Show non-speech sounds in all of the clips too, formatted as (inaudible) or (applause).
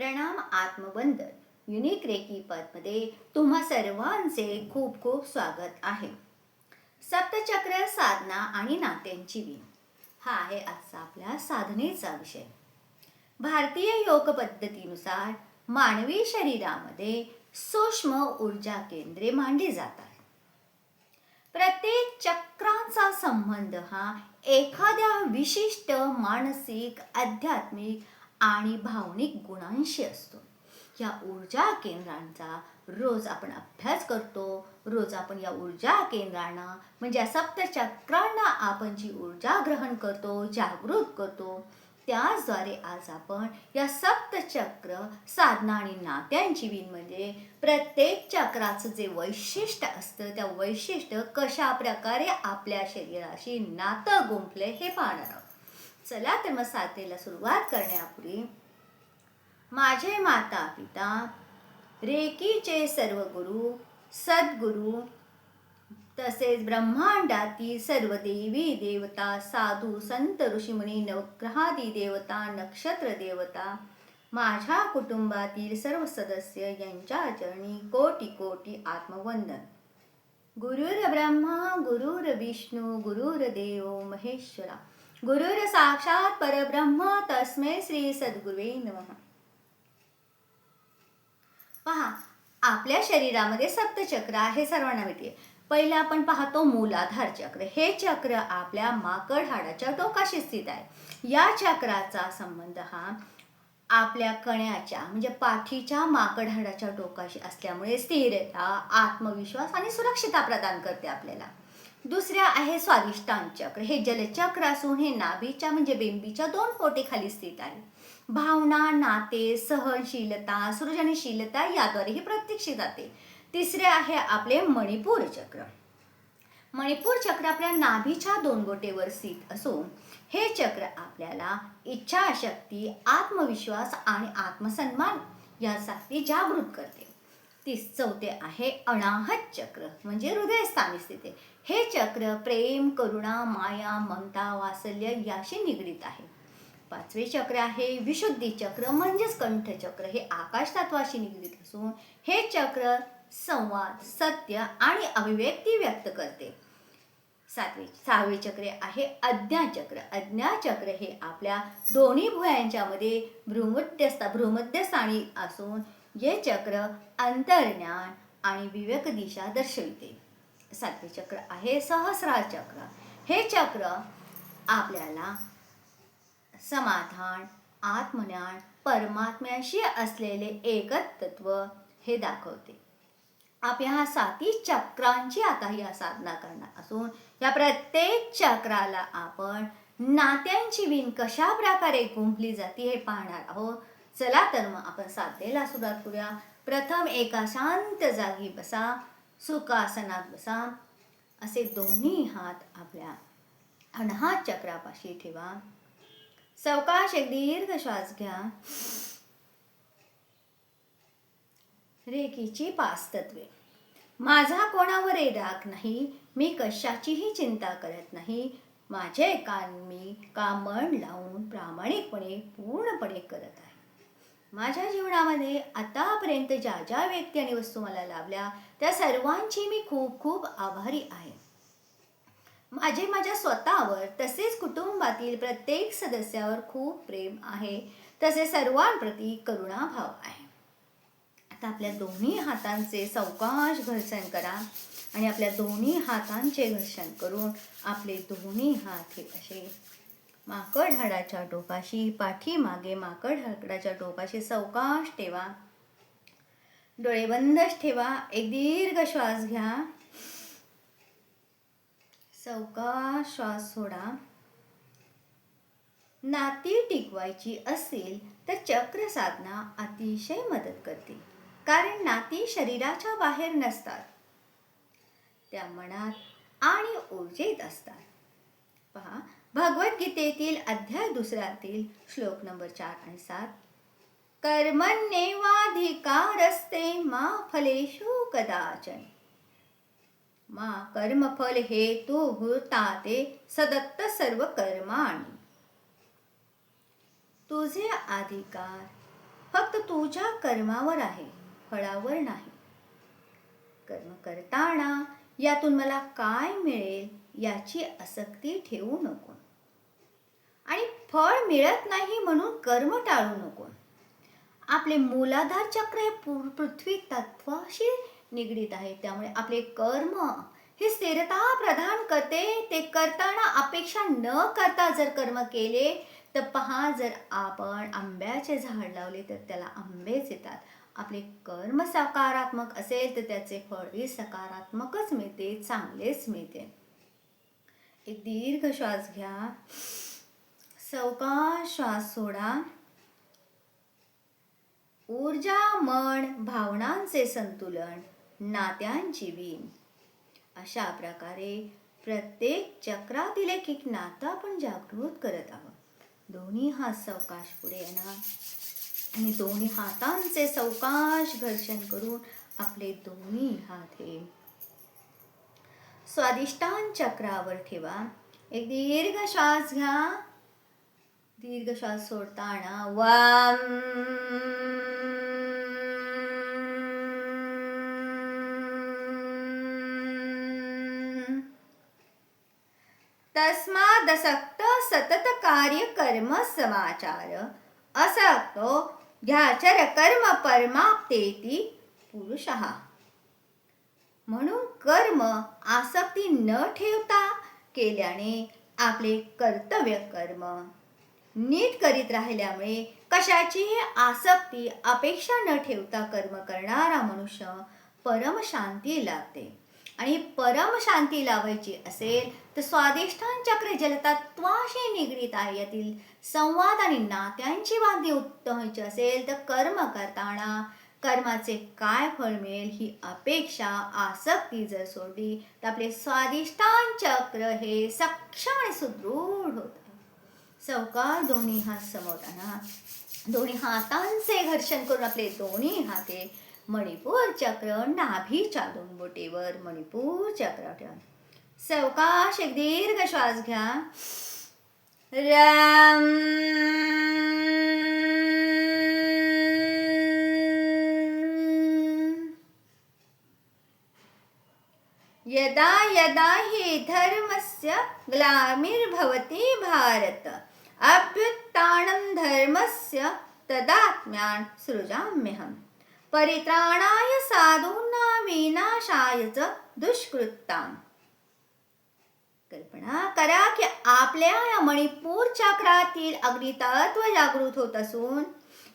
प्रणाम आत्मबंधन unique recce पदमध्ये तुम्हा सर्वांचे खूप खूप स्वागत आहे. सप्तचक्र साधना आणि नात्यांची वीण. हा आहे आजचा आपल्या साधनेचा विषय. भारतीय योग पद्धतीनुसार मानवी शरीरामध्ये सूक्ष्म ऊर्जा केंद्रे मांडली जातात प्रत्येक चक्रांचा संबंध हा एखाद्या विशिष्ट मानसिक आध्यात्मिक आणि भावनिक गुणांशी असतो. या ऊर्जा केंद्रांचा रोज आपण अभ्यास करतो रोज आपण या ऊर्जा केंद्रांना म्हणजे सप्तचक्रांना आपण जी ऊर्जा ग्रहण करतो जागृत करतो त्याचद्वारे आज आपण या सप्तचक्र साधना आणि नात्यांची विण म्हणजे प्रत्येक चक्राचं जे वैशिष्ट्य असतं त्या वैशिष्ट्य कशा प्रकारे आपल्या शरीराशी नातं गुंफले हे पाहणार आहोत. चला तर मग सुरुवात करण्यापूर्वी माझे माता पिता रेकीचे सर्व गुरु सद्गुरु तसेच ब्रह्मांडातील सर्व देवी देवता साधू संत ऋषीमुनी नवग्रहादी देवता नक्षत्र देवता माझ्या कुटुंबातील सर्व सदस्य यांच्या चरणी कोटी कोटी आत्मवंदन. गुरुर्ब्रह्मा ब्रह्मा गुरुर विष्णू गुरुर महेश्वरा. गुरुर साक्षात परब्रह्म तस्मै श्री सद्गुरुवे नमः. पहा आपल्या शरीरामध्ये सप्तचक्र आहे सर्वांना माहिती आहे. पहिलं आपण पाहतो मूलाधार चक्र. हे चक्र आपल्या माकड हाडाच्या टोकाशी स्थित आहे. या चक्राचा संबंध हा आपल्या कण्याच्या म्हणजे पाठीच्या माकड हाडाच्या टोकाशी असल्यामुळे स्थिरता आत्मविश्वास आणि सुरक्षिता प्रदान करते आपल्याला. दुसऱ्या आहे स्वादिष्टान चक्र हे जलचक्र असून हे नाभीच्या म्हणजे बेंबीच्या दोन पोटी खाली स्थित आहे. भावना नाते सहनशीलता सृजनशीलता याद्वारे ही प्रत्यक्षी जाते. तिसरे आहे आपले मणिपूर चक्र. मणिपूर चक्र आपल्या नाभीच्या दोन गोटेवर स्थित असून हे चक्र आपल्याला इच्छाशक्ती आत्मविश्वास आणि आत्मसन्मान यासाठी जागृत करते. तीस चौथे आहे अनाहत चक्र म्हणजे हृदयस्थानी स्थिती. हे चक्र प्रेम करुणा माया ममता वात्सल्य याशी निगडीत आहे. पाचवे चक्र आहे विशुद्धी चक्र म्हणजेच कंठचक्र हे आकाश तत्वाशी निगडीत असून हे चक्र संवाद सत्य आणि अभिव्यक्ती व्यक्त करते. सातवे सहावे चक्र आहे अज्ञाचक्र अज्ञाचक्र हे आपल्या दोन्ही भुयांच्या मध्ये भ्रूमध्यस्थ भ्रूमध्यस्थानी असून हे चक्र अंतर्ज्ञान आणि विवेक दिशा दर्शविते. सातवे चक्र आहे सहस्रार चक्र. हे चक्र आपल्याला समाधान आत्मज्ञान परमात्म्याशी असलेले एकत्व हे दाखवते. आपल्या ह्या साती चक्रांची आता या साधना करणार असून या प्रत्येक चक्राला आपण नात्यांची विण कशा प्रकारे गुंफली जाते हे पाहणार आहोत. चला तर मग आपण साधनेला सुरुवात करूया. प्रथम एका शांत जागी बसा. सुखासनात बसा असे दोन्ही हात आपल्या अनहात चक्रापाशी ठेवा. सवकाश एक दीर्घ श्वास घ्या. रेखीची पाच तत्वे. माझा कोणावरही राग नाही मी कशाचीही चिंता करत नाही. माझे कान मी काम मन लावून प्रामाणिकपणे पूर्णपणे करत आहे. माझ्या जीवनामध्ये आतापर्यंत ज्या ज्या व्यक्ती आणि वस्तू मला लाभल्या त्या सर्वांची मी खूप खूप आभारी आहे. माझे माझ्या स्वतःवर तसेच कुटुंबातील प्रत्येक सदस्यावर खूप प्रेम आहे तसे सर्वांप्रती करुणाभाव आहे. आता आपल्या दोन्ही हातांचे सावकाश घर्षण करा आणि आपल्या दोन्ही हातांचे घर्षण करून आपले दोन्ही हात हे असे माकड हाडाच्या टोकाशी पाठीमागे माकड हाडाच्या टोकाशी सवकाश ठेवा. डोळे बंदच ठेवा. एक दीर्घ श्वास घ्या. सवकाश श्वास सोडा. नाती टिकवायची असेल तर चक्र साधना अतिशय मदत करते. कारण नाती शरीराच्या बाहेर नसतात. त्या मनात आणि ऊर्जेत असतात. पहा भगवद्गीतेतील अध्याय दुसऱ्यातील श्लोक नंबर चार आणि सात. कर्मण्येवाधिकारस्ते मा फलेशु कदाचन. मा कर्मफल हेतु भूताते सदत्त सर्व कर्माणी. तुझे अधिकार फक्त तुझ्या कर्मावर आहे फळावर नाही. कर्म करताना यातून मला काय मिळेल याची आसक्ती ठेवू नको. फळ मिळत नाही म्हणून कर्म टाळू नको. आपले मूलाधार चक्र हे पृथ्वी तत्वाशी निगडीत आहे. त्यामुळे आपले कर्म हे स्थिरता प्रदान करते. ते करताना अपेक्षा न करता जर कर्म केले तर पहा जर आपण आंब्याचे झाड लावले तर त्याला आंबेच येतात. आपले कर्म सकारात्मक असेल तर त्याचे फळही सकारात्मकच मिळते चांगलेच मिळते. एक दीर्घ श्वास घ्या. सावकाश श्वास सोडा ऊर्जा मन भावनांचे संतुलन नात्यांची वीण. अशा प्रकारे प्रत्येक चक्रातील एक एक नातं आपण जागृत करत आहोत. दोन्ही हात सवकाश पुढे येणार आणि दोन्ही हातांचे सवकाश घर्षण करून आपले दोन्ही हात हे स्वादिष्टान चक्रावर ठेवा. एक दीर्घ श्वास घ्या. दीर्घ श्वास सोडताना वाम. तस्मादसक्त सतत कार्य कर्म समाचार. असक्तो ध्याचर कर्म परमाप्तेती पुरुष. म्हणून कर्म आसक्ती न ठेवता केल्याने आपले कर्तव्य कर्म नीट करीत राहिल्यामुळे कशाचीही आसक्ती अपेक्षा न ठेवता कर्म करणारा मनुष्य परमशांती लाभते. आणि परमशांती लावायची असेल तर स्वादिष्ठान चक्र जलतत्वाशी निगडीत आहे. यातील संवाद आणि नात्यांची बांधी उत्तम व्हायची असेल तर कर्म करताना कर्माचे काय फळ मिळेल ही अपेक्षा आसक्ती जर सोडली तर आपले स्वादिष्टान चक्र हे सक्षम आणि सुदृढ होत. आहे दोन्ही हात समवताना दोन्ही हातांचे घर्षण करून आपले दोन्ही हाते मणिपूर चक्र नाभी चालून बोटेवर मणिपूर चक्र ठेवा. सवकाश एक दीर्घ श्वास घ्या. राम. यदा यदा हि धर्मस्य ग्लामिर्भवति भारत। अभ्युत्थानं धर्मस्य तदात्म्यान् सृजाम्यहम्। परित्राणाय साधूनां विनाशाय च दुष्कृताम् कल्पना करा की आपल्या या मणिपूर चक्रातील अग्नितत्व जागृत होत असून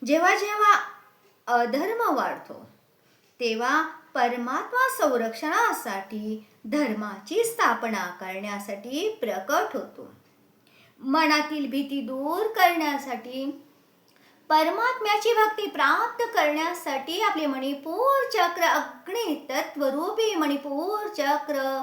जेव्हा जेव्हा अधर्म वाढतो तेव्हा परमात्मा संरक्षणासाठी धर्माची स्थापना करण्यासाठी प्रकट होतो। मनातील भीती दूर करण्यासाठी परमात्म्याची भक्ती प्राप्त करण्यासाठी आपले मणिपूर चक्र अग्नि तत्वरूपी मणिपूर चक्र.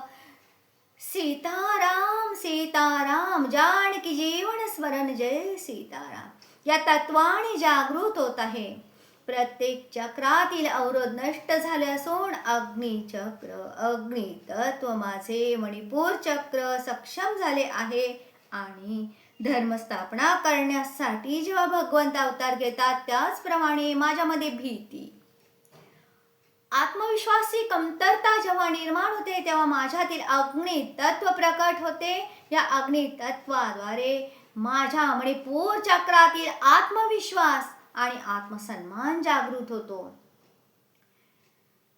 सीताराम सीताराम जानकी जीवन स्मरण जय सीताराम. या तत्वाने जागृत होत आहे. प्रत्येक चक्रातील अवरोध नष्ट झाले असून अग्निचक्र चक्र तत्व माझे मणिपूर चक्र सक्षम झाले आहे. आणि धर्मस्थापना करण्यासाठी जेव्हा भगवंत अवतार घेतात त्याचप्रमाणे माझ्यामध्ये भीती. आत्मविश्वासी कमतरता जेव्हा निर्माण होते तेव्हा माझ्यातील अग्नि तत्व प्रकट होते. या अग्नि तत्वाद्वारे माझ्या म्हणजे मणिपूर चक्रातील आत्मविश्वास आणि आत्मसन्मान जागृत होतो.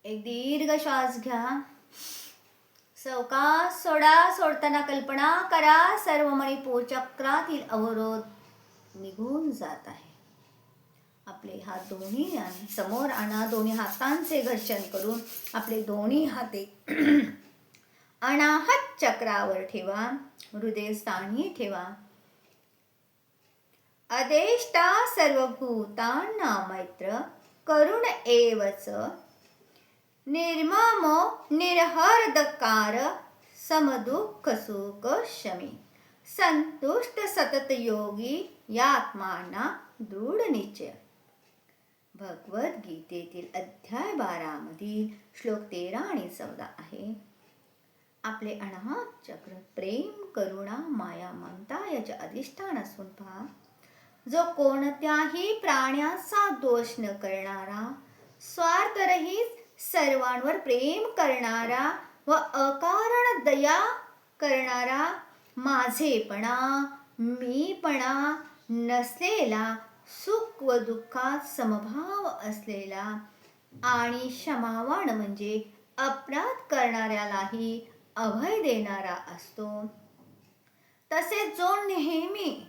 एक दीर्घ श्वास घ्या. चौका सोडा सोडताना कल्पना करा सर्व मणिपूर चक्रातील अवरोध. निघून जात आहे. आपले हात दोन्ही समोर आणा दोन्ही हातांचे घर्षण करून आपले दोन्ही हाते. (clears throat) अनाहत चक्रावर ठेवा. हृदयस्थानी ठेवा. अदेष्टा सर्वभूतांना मैत्र. करुण एवच. निर्ममो निर्हरदकार समदुःख सुख शमी। संतुष्ट सतत योगी यात्माना दृढ निश्चय। भगवद्गीतेतील अध्याय बारामधील श्लोक तेरा आणि चौदा आहे। आपले अनाहत चक्र प्रेम करुणा माया ममता याचे अधिष्ठान असून पहा। जो कोणत्याही प्राण्याचा दोष न करणारा स्वार्थरहित सर्वांवर प्रेम करणारा व अकारण दया करणारा माझेपणा मीपणा नसलेला सुख व दुःखात समभाव असलेला आणि क्षमावान म्हणजे अपराध करणाऱ्यालाही अभय देणारा असतो. तसेच जो नेहमी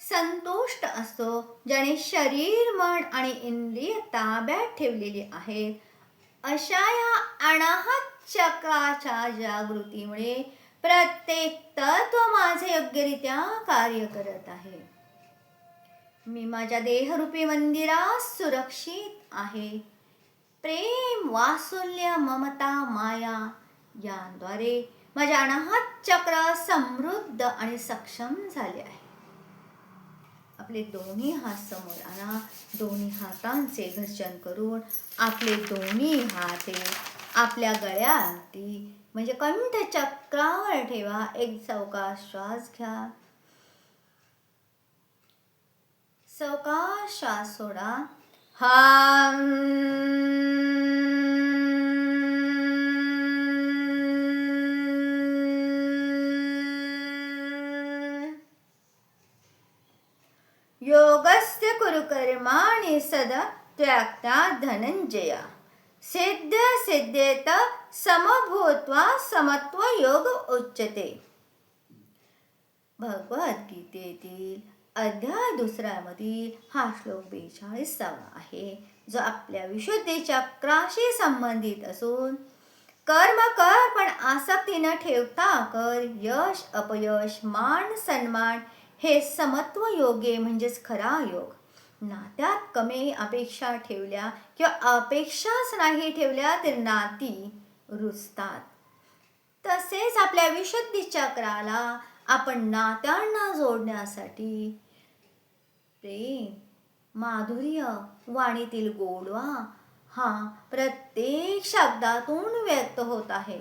संतुष्ट असतो ज्याने शरीर मन आणि इंद्रिय ताब्यात ठेवलेली आहेत अशा या अनाहत चक्राच्या जागृतीमुळे प्रत्येक तत्व माझे योग्यरित्या कार्य करत आहे. मी माझ्या देहरूपी मंदिरात सुरक्षित आहे. प्रेम वासुल्य ममता माया यांद्वारे माझे अनाहत चक्र समृद्ध आणि सक्षम झाले आहे. आपले दोन्ही हात समोर आणा. दोन्ही हातांचे घर्षण करून आपले दोन्ही हात आपल्या गळ्याती म्हणजे कंठ चक्रावर ठेवा. एक चौका श्वास घ्या. सावकाश श्वास सोडा. हा योगस्य कुरु कर्माणि सदा त्याक्ता धनंजया सिद्ध सिद्धेत समभूत्वा समत्व योग उच्चते भगवद्गीतेतील अध्याय दुसऱ्यामधील हा श्लोक बेचाळीसावा आहे जो आपल्या विशुद्धी चक्राशी संबंधित असून कर्म कर पण आसक्ती न ठेवता कर यश अपयश मान सन्मान हे समत्व योगे म्हणजेच खरा योग नात्यात कमी अपेक्षा ठेवल्या किंवा अपेक्षाच नाही ठेवल्या तर नाती रुजतात तसेच आपल्या विशुद्धी चक्राला आपण नात्यांना जोडण्यासाठी प्रेम माधुर्य वाणीतील गोडवा हा प्रत्येक शब्दातून व्यक्त होत आहे.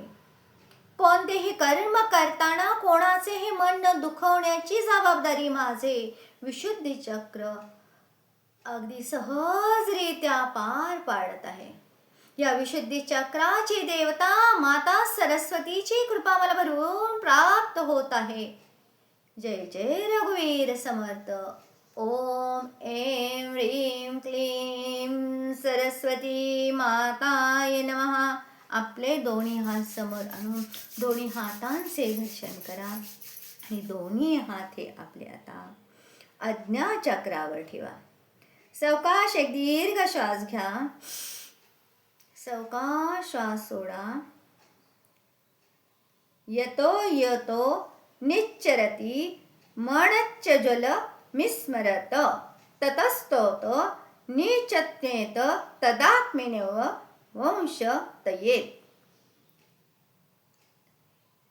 कोणतेही कर्म करताना कोणाचेही मन न दुखवण्याची जबाबदारी माझे विशुद्धी चक्र अगदी सहजरित्या पार पाडत आहे. या विशुद्धी चक्राची देवता माता सरस्वतीची कृपा मला भरून प्राप्त होत आहे. जय जय रघुवीर समर्थ. ओम ऐं ह्रीं क्लीं. सरस्वती माताय नमहा आपले दोन्ही हात समोर आणून दोन्ही हातांचे घर्षण करा. आणि दोन्ही हात हे आपले आता आज्ञा चक्रावर ठेवा. सवकाश एक दीर्घ श्वास घ्या. सवकाश श्वास सोडा. यतो यतो निच्चरती मणच्च जल मिस्मरत. ततस्तोत निचत्येत तदात्मिनेव वंश तयेत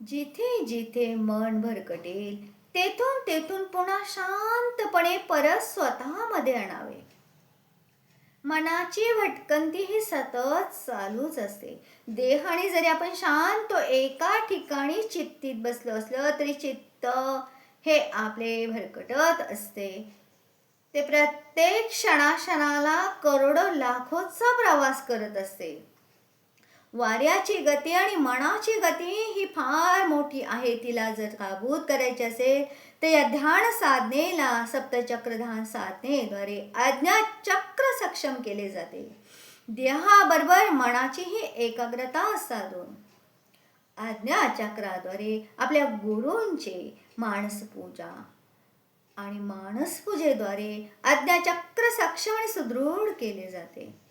जिथे जिथे मन भरकटेल तेथून तेथून पुन्हा शांतपणे परत स्वतःमध्ये आणावे. मनाची भटकंती ही सतत चालूच असते. देहाने जरी आपण शांत एका ठिकाणी चित्तीत बसलो असलं तरी चित्त हे आपले भरकटत असते. ते प्रत्येक क्षणाक्षणाला करोडो लाखोचा प्रवास करत असते. वाऱ्याची गती आणि मनाची गती ही फार मोठी आहे. तिला जर काबूत करायची असेल तर या ध्यान साधनेला सप्तचक्र ध्यान साधनेद्वारे आज्ञा चक्र सक्षम केले जाते. देहाबरोबर मनाचीही एकाग्रता साधून आज्ञाचक्राद्वारे आपल्या गुरूंचे मानसपूजा आणि मानसपूजेद्वारे आज्ञाचक्र सक्षम आणि सुदृढ केले जाते.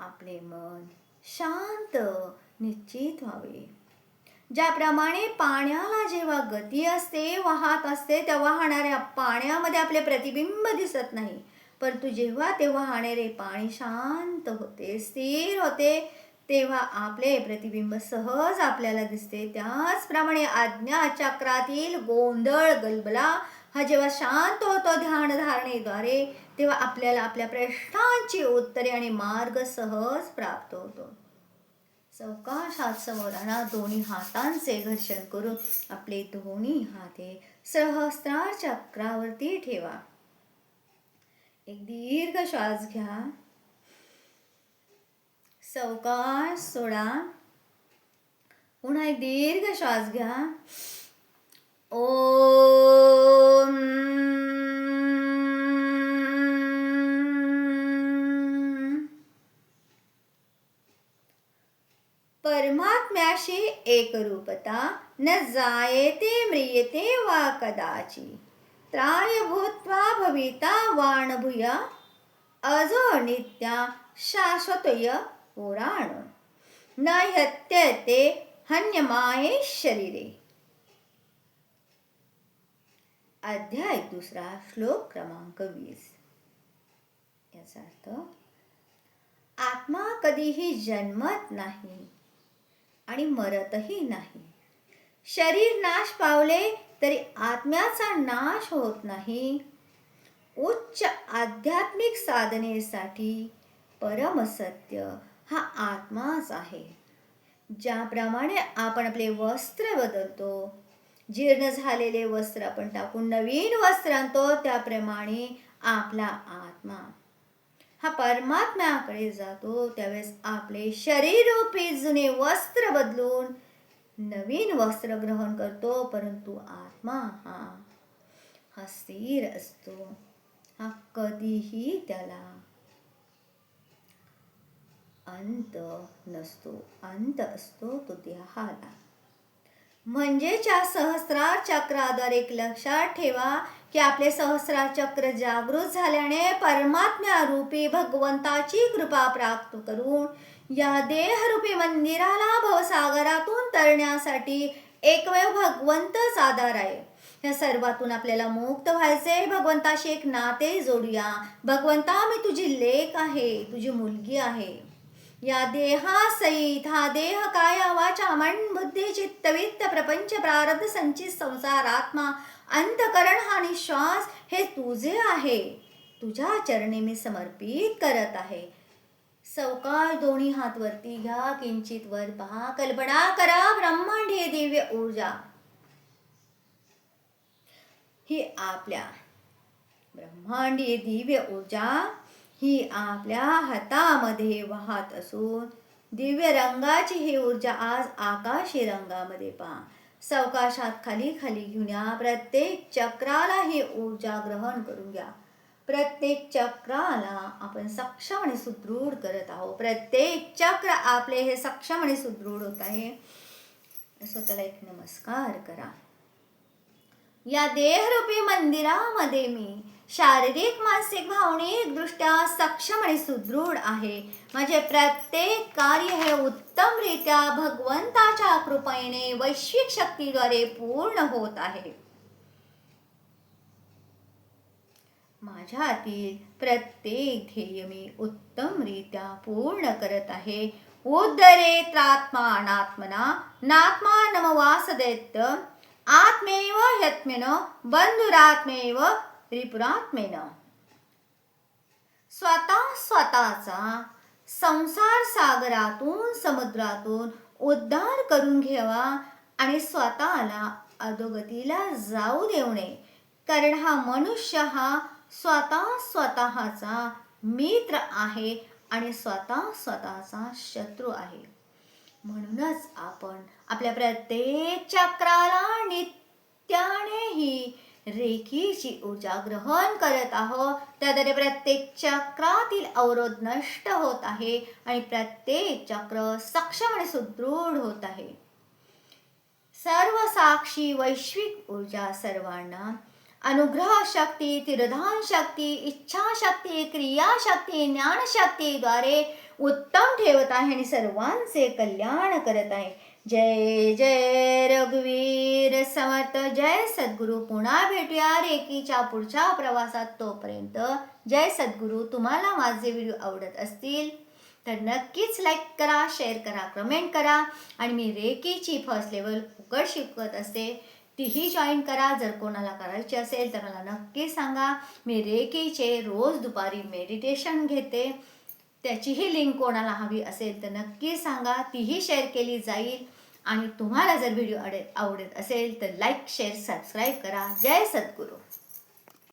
आपले मन शांत निश्चित व्हावे. ज्याप्रमाणे पाण्याला जेव्हा गती असते वाहत असते तेव्हा वाहणाऱ्या पाण्यामध्ये आपले प्रतिबिंब दिसत नाही. परंतु जेव्हा ते वाहणारे पाणी शांत होते स्थिर होते तेव्हा आपले प्रतिबिंब सहज आपल्याला दिसते. त्याचप्रमाणे आज्ञा चक्रातील गोंधळ गलबला हा जेव्हा शांत होतो ध्यानधारणेद्वारे तेव्हा आपल्याला आपल्या प्रश्नांची उत्तरे आणि मार्ग सहज प्राप्त होतो. सावकाश समोर आणा दोन्ही हातांचे घर्षण करून आपले दोन्ही हाते सहस्त्रार चक्रावरती ठेवा. एक दीर्घ श्वास घ्या. सवकाश सोडा. पुन्हा एक दीर्घ श्वास घ्या. ओम. परमात्म्याशी एकरूपता न जायते म्रियते वा कदाचि। त्राय भूत्वा भविता वाणभूया अजो नित्या शाश्वतय पुराण। न हत्यते हन्यमाये शरीरे। अध्याय दुसरा श्लोक क्रमांक वीस। याचा अर्थ आत्मा कधीही जन्मत नाही आणि मरतही नाही. शरीर नाश पावले तरी आत्म्याचा नाश होत नाही. उच्च आध्यात्मिक साधनेसाठी परमसत्य हा आत्माच आहे. ज्याप्रमाणे आपण आपले वस्त्र बदलतो जीर्ण झालेले वस्त्र आपण टाकून नवीन वस्त्र आणतो त्याप्रमाणे आपला आत्मा हा परमात्म्याकडे जातो त्यावेळेस आपले शरीरूपी जुने वस्त्र बदलून नवीन वस्त्र ग्रहण करतो परंतु आत्मा हा हा स्थिर असतो. हा कधीही त्याला अंत नसतो अंत असतो तो देहाला. म्हणजेच्या सहस्रार चक्राद्वारे एक लक्षात ठेवा की आपले सहस्रार चक्र जागृत झाल्याने परमात्म्या रूपी भगवंताची कृपा प्राप्त करून या देहरूपी मंदिराला भवसागरातून तरण्यासाठी एकमेव भगवंतच आधार आहे. या सर्वातून आपल्याला मुक्त व्हायचे भगवंताशी एक नाते जोडूया. भगवंता मी तुझी लेख आहे. तुझी मुलगी आहे. या देहासहित हा देह काया वाचा मन बुद्धी चित्त वित्त प्रपंच प्रारब्ध संचित संसार आत्मा अंतकरण हा निश्वास हे तुझे आहे. तुझ्या चरणी मी समर्पित करत आहे. सवकाळ दोन्ही हात वरती घ्या किंचित वर पहा कल्पना करा ब्रह्मांडीय दिव्य ऊर्जा. ही आपल्या ब्रह्मांडीय दिव्य ऊर्जा. ही आपल्या हातामध्ये वाहत असून दिव्य रंगाची ही ऊर्जा आज आकाशी रंगामध्ये पहा. सवकाशात खाली खाली घेऊन या. प्रत्येक चक्राला ही ऊर्जा ग्रहण करून घ्या. प्रत्येक चक्राला आपण सक्षम आणि सुदृढ करत आहोत. प्रत्येक चक्र आपले हे सक्षम आणि सुदृढ होत आहे. स्वतःला एक नमस्कार करा. या देहरूपी मंदिरामध्ये मी शारीरिक मानसिक भावनिक दृष्ट्या सक्षम आणि सुदृढ आहे. म्हणजे प्रत्येक कार्य हे उत्तमरित्या भगवंताच्या कृपेने वैश्विक शक्तीद्वारे पूर्ण होत आहे. माझ्यातील प्रत्येक ध्येय मी उत्तमरित्या पूर्ण करत आहे. उद्धरे त्रात्मानात्मना नात्मा नमवासदेत आत्मेव ह्यत्मेन बंधुरात्मेव त्रिपुरात्मेन. स्वतः स्वतःचा संसार सागरातून समुद्रातून उद्धार करून घ्यावा आणि स्वतःला अधोगतीला जाऊ देऊ नये. कारण हा मनुष्य हा स्वतः स्वतःचा मित्र आहे आणि स्वतः स्वतःचा शत्रू आहे. म्हणूनच आपण आपल्या प्रत्येक चक्राला नित्यानेही रेखीची ऊर्जा ग्रहण करत आहोत. त्याद्वारे प्रत्येक चक्रातील अवरोध नष्ट होत आहे आणि प्रत्येक चक्र सक्षम आणि सुदृढ होत आहे. सर्व साक्षी वैश्विक ऊर्जा सर्वांना अनुग्रह शक्ती तिरधान शक्ती इच्छा शक्ती क्रिया शक्ती ज्ञान शक्तीद्वारे उत्तम ठेवत आहे आणि सर्वांचे कल्याण करत आहे. जय जय रघुवीर समर्थ जय सद्गुरू. पुन्हा भेटूया रेकीच्या पुढच्या प्रवासात. तोपर्यंत जय सद्गुरू. तुम्हाला माझे व्हिडिओ आवडत असतील तर नक्कीच लाईक करा शेअर करा कमेंट करा. आणि मी रेकीची फर्स्ट लेवल फुकट शिकवत असते. तीही जॉईन करा. जर कोणाला करायची असेल तर मला नक्की सांगा. मी रेकीचे रोज दुपारी मेडिटेशन घेते. त्याचीही लिंक कोणाला हवी असेल तर नक्की सांगा. तीही शेअर केली जाईल. आणि तुम्हाला जर व्हिडिओ आवडत असेल तर लाईक शेअर सबस्क्राईब करा. जय सद्गुरू.